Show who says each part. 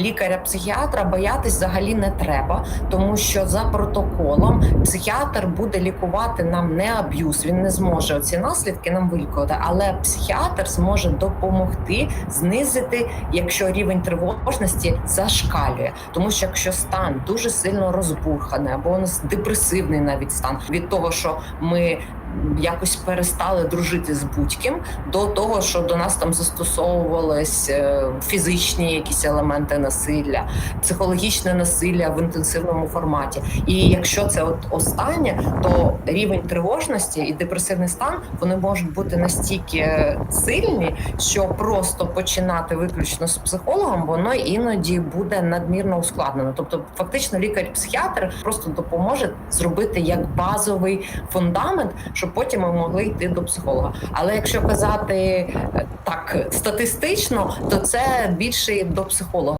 Speaker 1: Лікаря-психіатра боятись взагалі не треба, тому що за протоколом психіатр буде лікувати нам не аб'юз. Він не зможе ці наслідки нам вилікувати, але психіатр зможе допомогти знизити, якщо рівень тривожності зашкалює. Тому що якщо стан дуже сильно розбурханий, або у нас депресивний навіть стан від того, що ми якось перестали дружити з будь-ким, до того, що до нас там застосовувались е, фізичні якісь елементи насилля, психологічне насилля в інтенсивному форматі. І якщо це от останнє, то рівень тривожності і депресивний стан вони можуть бути настільки сильні, що просто починати виключно з психологом, воно іноді буде надмірно ускладнено. Тобто, фактично, лікар-психіатр просто допоможе зробити як базовий фундамент, щоб потім ми могли йти до психолога. Але якщо казати е, так статистично, то це більше до психолога.